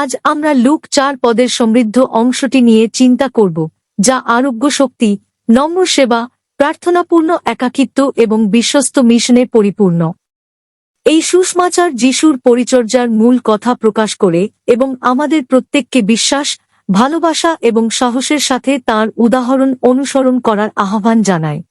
আজ আমরা লুক চার পদের সমৃদ্ধ অংশটি নিয়ে চিন্তা করব, যা আরোগ্য শক্তি, নম্র সেবা, প্রার্থনাপূর্ণ একাকিত্ব এবং বিশ্বস্ত মিশনে পরিপূর্ণ। এই সুষমাচার যিশুর পরিচর্যার মূল কথা প্রকাশ করে এবং আমাদের প্রত্যেককে বিশ্বাস, ভালোবাসা এবং সাহসের সাথে তার উদাহরণ অনুসরণ করার আহ্বান জানায়।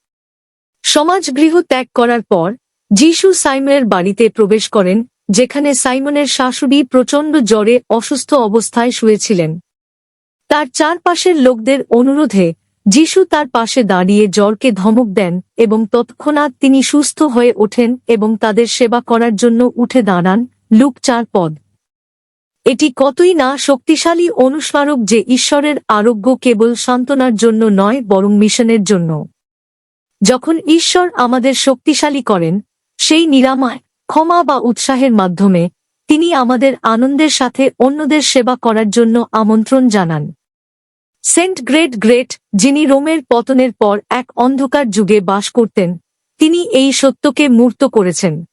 সমাজ গৃহ ত্যাগ করার পর, যিশু সাইমের বাড়িতে প্রবেশ করেন যেখানে সাইমনের শাশুড়ি প্রচণ্ড জ্বরে অসুস্থ অবস্থায় শুয়েছিলেন। তার চারপাশের লোকদের অনুরোধে যিশু তার পাশে দাঁড়িয়ে জ্বরকে ধমক দেন এবং তৎক্ষণাৎ তিনি সুস্থ হয়ে ওঠেন এবং তাদের সেবা করার জন্য উঠে দাঁড়ান, লুক চার পদ। এটি কতই না শক্তিশালী অনুস্মারক যে ঈশ্বরের আরোগ্য কেবল সান্ত্বনার জন্য নয়, বরং মিশনের জন্য। যখন ঈশ্বর আমাদের শক্তিশালী করেন, সেই নিরাময় ক্ষমা বা উৎসাহের মাধ্যমে তিনি আমাদের আনন্দের সাথে অন্যদের সেবা করার জন্য আমন্ত্রণ জানান। সেন্ট গ্রেট গ্রেট, যিনি রোমের পতনের পর এক অন্ধকার যুগে বাস করতেন, তিনি এই সত্যকে মূর্ত করেছেন।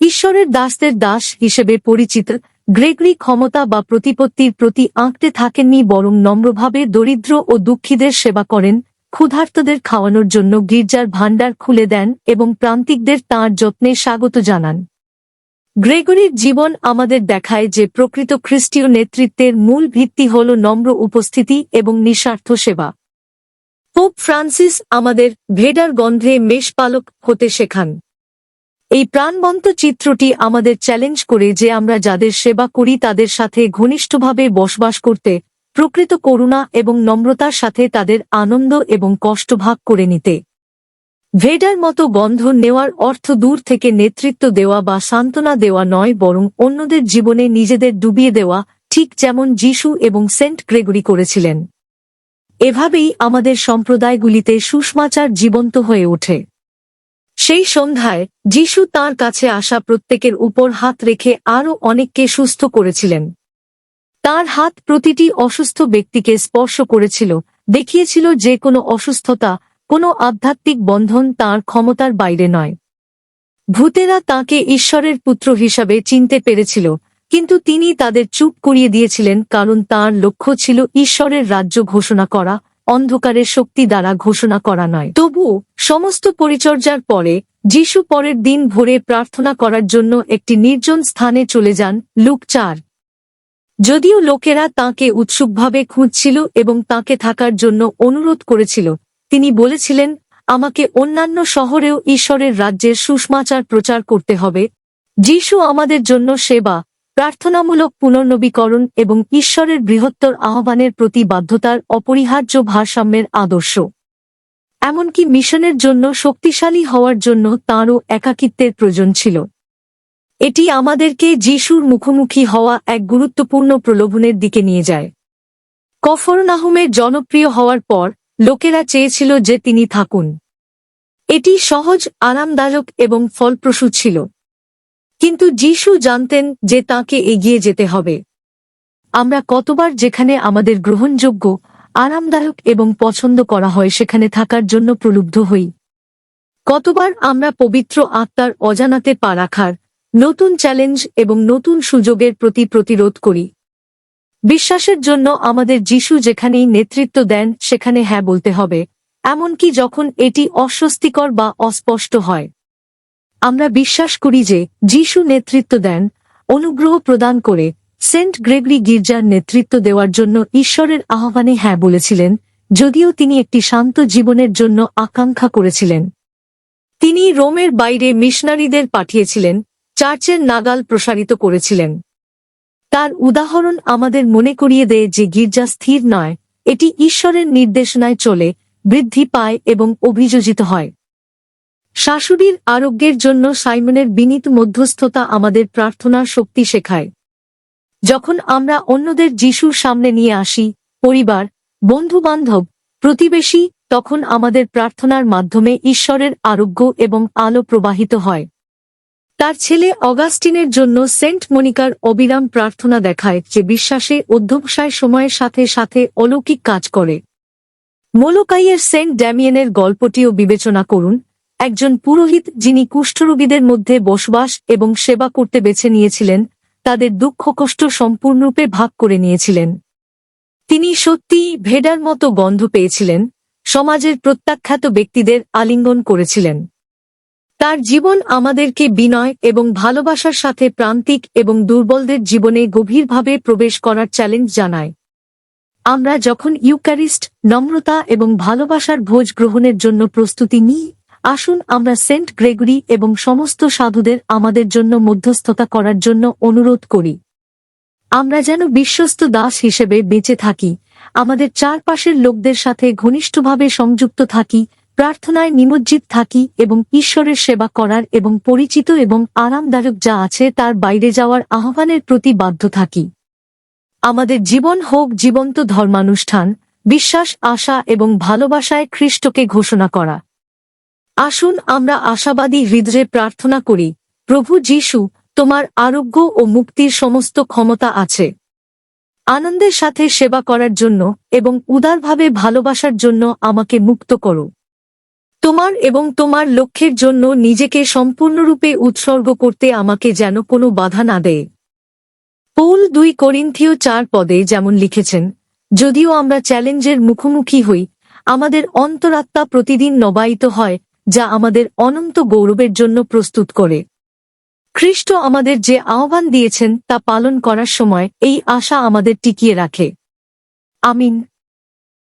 ঈশ্বরের দাসদের দাস হিসেবে পরিচিত গ্রেগরি ক্ষমতা বা প্রতিপত্তির প্রতি আঁকতে থাকেননি বরং নম্রভাবে, দরিদ্র ও দুঃখীদের সেবা করেন ক্ষুধার্তদের খাওয়ানোর জন্য গির্জার ভাণ্ডার খুলে দেন এবং প্রান্তিকদের তাঁর যত্নে স্বাগত জানান। গ্রেগরির জীবন আমাদের দেখায় যে প্রকৃত খ্রিস্টীয় নেতৃত্বের মূল ভিত্তি হল নম্র উপস্থিতি এবং নিঃস্বার্থ সেবা। পোপ ফ্রান্সিস আমাদের ভেডার গন্ধে মেষপালক হতে শেখান। এই প্রাণবন্ত চিত্রটি আমাদের চ্যালেঞ্জ করে যে আমরা যাদের সেবা করি তাদের সাথে ঘনিষ্ঠভাবে বসবাস করতে প্রকৃত করুণা এবং নম্রতার সাথে তাদের আনন্দ এবং কষ্ট ভাগ করে নিতে। ভেডার মতো গন্ধ নেওয়ার অর্থ দূর থেকে নেতৃত্ব দেওয়া বা সান্ত্বনা দেওয়া নয়, বরং অন্যদের জীবনে নিজেদের ডুবিয়ে দেওয়া, ঠিক যেমন যিশু এবং সেন্ট গ্রেগরি করেছিলেন। এভাবেই আমাদের সম্প্রদায়গুলিতে সুষমাচার জীবন্ত হয়ে ওঠে। সেই সন্ধ্যায় যিশু তার কাছে আসা প্রত্যেকের উপর হাত রেখে আরও অনেককে সুস্থ করেছিলেন। তার হাত প্রতিটি অসুস্থ ব্যক্তিকে স্পর্শ করেছিল, দেখিয়েছিল যে কোনো অসুস্থতা, কোনো আধ্যাত্মিক বন্ধন তার ক্ষমতার বাইরে নয়। ভূতেরা তাকে ঈশ্বরের পুত্র হিসাবে চিনতে পেরেছিল, কিন্তু তিনি তাদের চুপ করিয়ে দিয়েছিলেন কারণ তার লক্ষ্য ছিল ঈশ্বরের রাজ্য ঘোষণা করা, অন্ধকারের শক্তি দ্বারা ঘোষণা করা নয়। তবুও সমস্ত পরিচর্যার পরে যিশু পরের দিন ভোরে প্রার্থনা করার জন্য একটি নির্জন স্থানে চলে যান লুক চার। যদিও লোকেরা তাকে উৎসুকভাবে খুঁজছিল এবং তাকে থাকার জন্য অনুরোধ করেছিল, তিনি বলেছিলেন, আমাকে অন্যান্য শহরেও ঈশ্বরের রাজ্যের সুষমাচার প্রচার করতে হবে। যিশু আমাদের জন্য সেবা, প্রার্থনামূলক পুনর্নবীকরণ এবং ঈশ্বরের বৃহত্তর আহ্বানের প্রতি বাধ্যতার অপরিহার্য ভারসাম্যের আদর্শ। এমনকি মিশনের জন্য শক্তিশালী হওয়ার জন্য তাঁরও একাকিত্বের প্রয়োজন ছিল। এটি আমাদেরকে যিশুর মুখোমুখি হওয়া এক গুরুত্বপূর্ণ প্রলোভনের দিকে নিয়ে যায়। কফরনাহুমের জনপ্রিয় হওয়ার পর, লোকেরা চেয়েছিল যে তিনি থাকুন। এটি সহজ, আরামদায়ক এবং ফলপ্রসূ ছিল। কিন্তু যিশু জানতেন যে তাকে এগিয়ে যেতে হবে। আমরা কতবার যেখানে আমাদের গ্রহণযোগ্য, আরামদায়ক এবং পছন্দ করা হয় সেখানে থাকার জন্য প্রলুব্ধ হই। কতবার আমরা পবিত্র আত্মার অজানাতে পা রাখার নতুন চ্যালেঞ্জ এবং নতুন সুযোগের প্রতি প্রতিরোধ করি। বিশ্বাসের জন্য আমাদের যিশু যেখানেই নেতৃত্ব দেন, সেখানে হ্যাঁ বলতে হবে, এমনকি যখন এটি অস্বস্তিকর বা অস্পষ্ট হয়। আমরা বিশ্বাস করি যে, যিশু নেতৃত্ব দেন, অনুগ্রহ প্রদান করে সেন্ট গ্রেগরি গির্জার নেতৃত্ব দেওয়ার জন্য ঈশ্বরের আহ্বানে হ্যাঁ বলেছিলেন, যদিও তিনি একটি শান্ত জীবনের জন্য আকাঙ্ক্ষা করেছিলেন। তিনি রোমের বাইরে মিশনারিদের পাঠিয়েছিলেন চার্চের নাগাল প্রসারিত করেছিলেন। তার উদাহরণ আমাদের মনে করিয়ে দেয় যে গির্জা স্থির নয়, এটি ঈশ্বরের নির্দেশনায় চলে, বৃদ্ধি পায় এবং অভিযোজিত হয়। শাশুড়ির আরোগ্যের জন্য সাইমনের বিনীত মধ্যস্থতা আমাদের প্রার্থনার শক্তি শেখায়। যখন আমরা অন্যদের যিশুর সামনে নিয়ে আসি, পরিবার, বন্ধুবান্ধব, প্রতিবেশী, তখন আমাদের প্রার্থনার মাধ্যমে ঈশ্বরের আরোগ্য এবং আলো প্রবাহিত হয়। তার ছেলে অগাস্টিনের জন্য সেন্ট মনিকার অবিরাম প্রার্থনা দেখায় যে বিশ্বাসে অধ্যবসায় সময়ের সাথে সাথে অলৌকিক কাজ করে। মোলোকাইয়ের সেন্ট ড্যামিয়েনের গল্পটিও বিবেচনা করুন। একজন পুরোহিত যিনি কুষ্ঠরোগীদের মধ্যে বসবাস এবং সেবা করতে বেছে নিয়েছিলেন, তাদের দুঃখ কষ্ট সম্পূর্ণরূপে ভাগ করে নিয়েছিলেন। তিনি সত্যিই ভেডার মতো গন্ধ পেয়েছিলেন, সমাজের প্রত্যাখ্যাত ব্যক্তিদের আলিঙ্গন করেছিলেন। তার জীবন আমাদেরকে বিনয় এবং ভালোবাসার সাথে প্রান্তিক এবং দুর্বলদের জীবনে গভীরভাবে প্রবেশ করার চ্যালেঞ্জ জানায়। আমরা যখন ইউক্যারিস্ট, নম্রতা এবং ভালোবাসার ভোজ গ্রহণের জন্য প্রস্তুতি নিই, আসুন আমরা সেন্ট গ্রেগরি এবং সমস্ত সাধুদের আমাদের জন্য মধ্যস্থতা করার জন্য অনুরোধ করি। আমরা যেন বিশ্বস্ত দাস হিসেবে বেঁচে থাকি, আমাদের চারপাশের লোকদের সাথে ঘনিষ্ঠভাবে সংযুক্ত থাকি প্রার্থনায় নিমজ্জিত থাকি এবং ঈশ্বরের সেবা করার এবং পরিচিত এবং আরামদায়ক যা আছে তার বাইরে যাওয়ার আহ্বানের প্রতি বাধ্য থাকি। আমাদের জীবন হোক জীবন্ত ধর্মানুষ্ঠান, বিশ্বাস, আশা এবং ভালোবাসায় খ্রিস্টকে ঘোষণা করা। আসুন আমরা আশাবাদী হৃদয়ে প্রার্থনা করি, প্রভু যীশু, তোমার আরোগ্য ও মুক্তির সমস্ত ক্ষমতা আছে। আনন্দের সাথে সেবা করার জন্য এবং উদারভাবে ভালোবাসার জন্য আমাকে মুক্ত করো। তোমার এবং তোমার লক্ষ্যের জন্য নিজেকে সম্পূর্ণরূপে উৎসর্গ করতে আমাকে যেন কোনো বাধা না দেয়। পৌল দুই করিন্থীয় চার পদে যেমন লিখেছেন, যদিও আমরা চ্যালেঞ্জের মুখোমুখি হই, আমাদের অন্তরাত্মা প্রতিদিন নবায়িত হয়, যা আমাদের অনন্ত গৌরবের জন্য প্রস্তুত করে। খ্রিস্ট আমাদের যে আহ্বান দিয়েছেন তা পালন করার সময় এই আশা আমাদের টিকিয়ে রাখে। আমিন।